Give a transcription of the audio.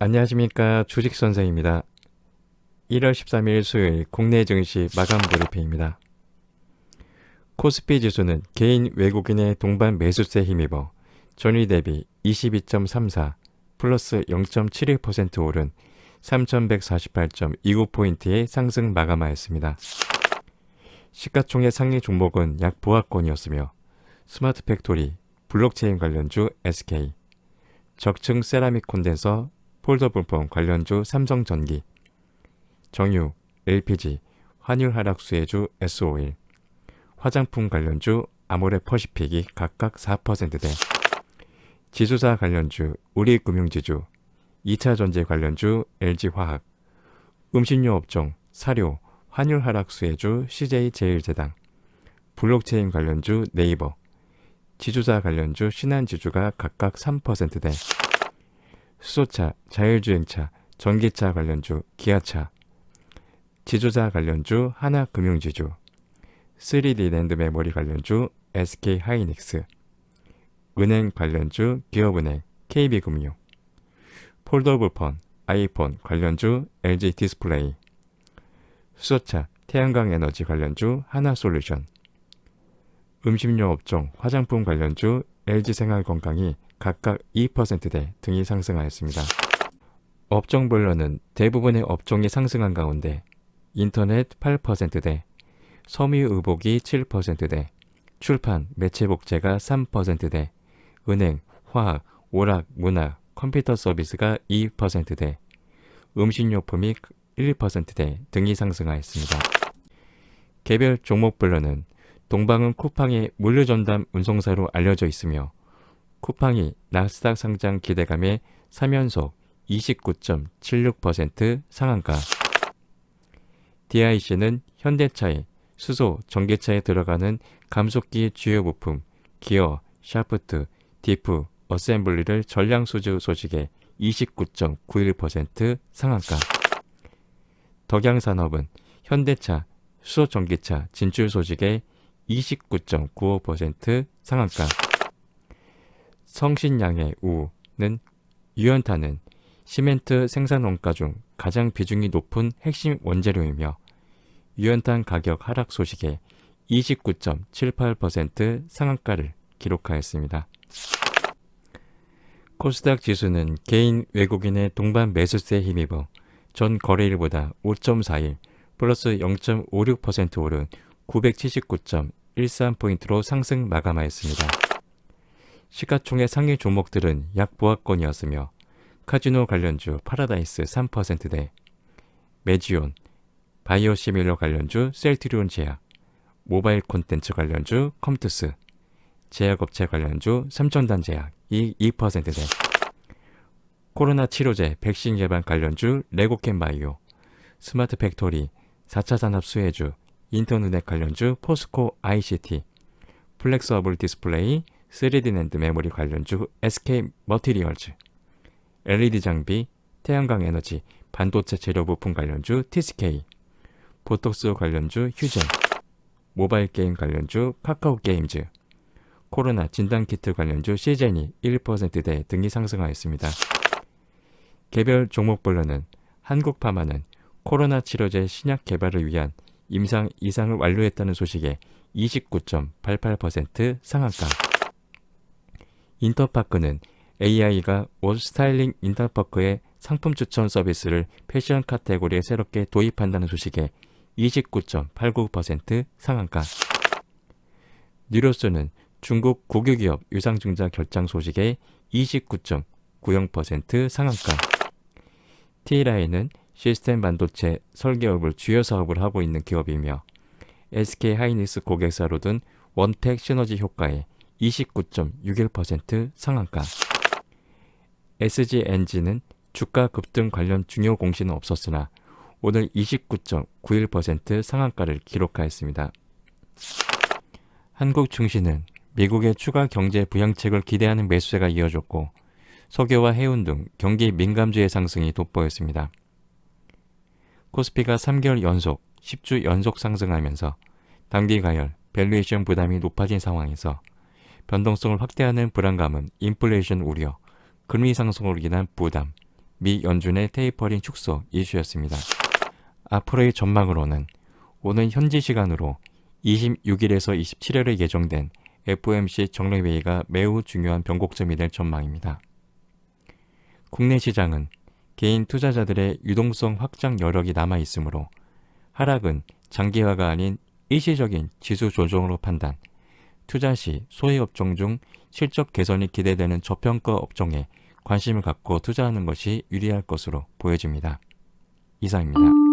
안녕하십니까 주식 선생입니다. 1월 13일 수요일 국내 증시 마감 브리핑입니다. 코스피 지수는 개인 외국인의 동반 매수세 힘입어 전일 대비 22.34 플러스 0.71% 오른 3148.29포인트의 상승 마감하였습니다. 시가총액 상위 종목은 약 보합권이었으며 스마트 팩토리, 블록체인 관련주 SK, 적층 세라믹 콘덴서, 폴더 분폰 관련주 삼성전기, 정유, LPG, 환율 하락 수혜주 S51, 화장품 관련주 아모레 퍼시픽이 각각 4%대, 지수사 관련주 우리금융지주, 2차 전지 관련주 LG화학, 음식료 업종 사료, 환율 하락 수혜주 CJ제일제당, 블록체인 관련주 네이버, 지주사 관련주 신한지주가 각각 3%대, 수소차, 자율주행차, 전기차 관련주 기아차, 지주사 관련주 하나금융지주, 3D 랜드 메모리 관련주 SK 하이닉스, 은행 관련주 기업은행 KB금융, 폴더블폰, 아이폰 관련주 LG 디스플레이, 수소차, 태양광 에너지 관련주 하나솔루션, 음식료 업종 화장품 관련주 LG생활건강이 각각 2%대 등이 상승하였습니다. 업종별로는 대부분의 업종이 상승한 가운데 인터넷 8%대, 섬유의복이 7%대, 출판, 매체복제가 3%대, 은행, 화학, 오락, 문화, 컴퓨터 서비스가 2%대, 음식료품이 1%대 등이 상승하였습니다. 개별 종목별로는 동방은 쿠팡의 물류 전담 운송사로 알려져 있으며 쿠팡이 나스닥 상장 기대감에 3연속 29.76% 상한가. DIC는 현대차의 수소, 전기차에 들어가는 감속기 주요 부품 기어, 샤프트, 디프, 어셈블리를 전량 수주 소식에 29.91% 상한가. 덕양산업은 현대차, 수소 전기차 진출 소식에 29.95% 상한가. 성신양의 우는 유연탄은 시멘트 생산 원가 중 가장 비중이 높은 핵심 원재료이며 유연탄 가격 하락 소식에 29.78% 상한가를 기록하였습니다. 코스닥 지수는 개인 외국인의 동반 매수세에 힘입어 전 거래일보다 5.41 플러스 0.56% 오른 979.13포인트로 상승 마감하였습니다. 시가총액 상위 종목들은 약 보합권이었으며 카지노 관련주 파라다이스 3%대, 메지온, 바이오시밀러 관련주 셀트리온 제약, 모바일 콘텐츠 관련주 컴투스, 제약업체 관련주 삼천단 제약이 2%대, 코로나 치료제 백신 개발 관련주 레고캠 바이오, 스마트 팩토리, 4차 산업 수혜주, 인터넷 관련주 포스코 ICT, 플렉서블 디스플레이, 3D 랜드 메모리 관련주 SK 머티리얼즈, LED 장비, 태양광 에너지, 반도체 재료 부품 관련주 TSK, 보톡스 관련주 휴젠, 모바일 게임 관련주 카카오 게임즈, 코로나 진단 키트 관련주 시제니 1%대 등이 상승하였습니다. 개별 종목별로는 한국파마는 코로나 치료제 신약 개발을 위한 임상 이상을 완료했다는 소식에 29.88% 상한가. 인터파크는 AI가 옷 스타일링 인터파크의 상품 추천 서비스를 패션 카테고리에 새롭게 도입한다는 소식에 29.89% 상한가. 뉴로스는 중국 국유기업 유상증자 결장 소식에 29.90% 상한가. T라인은 시스템 반도체 설계업을 주요 사업을 하고 있는 기업이며 SK 하이닉스 고객사로 둔 원택 시너지 효과에 29.61% 상한가. SG 엔진은 주가 급등 관련 중요 공시는 없었으나 오늘 29.91% 상한가를 기록하였습니다. 한국 증시는 미국의 추가 경제 부양책을 기대하는 매수세가 이어졌고 석유와 해운 등 경기 민감주의 상승이 돋보였습니다. 코스피가 3개월 연속 10주 연속 상승하면서 단기 가열, 밸류에이션 부담이 높아진 상황에서 변동성을 확대하는 불안감은 인플레이션 우려, 금리 상승으로 인한 부담, 미 연준의 테이퍼링 축소 이슈였습니다. 앞으로의 전망으로는 오는 현지 시간으로 26일에서 27일에 예정된 FOMC 정례회의가 매우 중요한 변곡점이 될 전망입니다. 국내 시장은 개인 투자자들의 유동성 확장 여력이 남아 있으므로 하락은 장기화가 아닌 일시적인 지수 조정으로 판단, 투자 시 소액 업종 중 실적 개선이 기대되는 저평가 업종에 관심을 갖고 투자하는 것이 유리할 것으로 보여집니다. 이상입니다.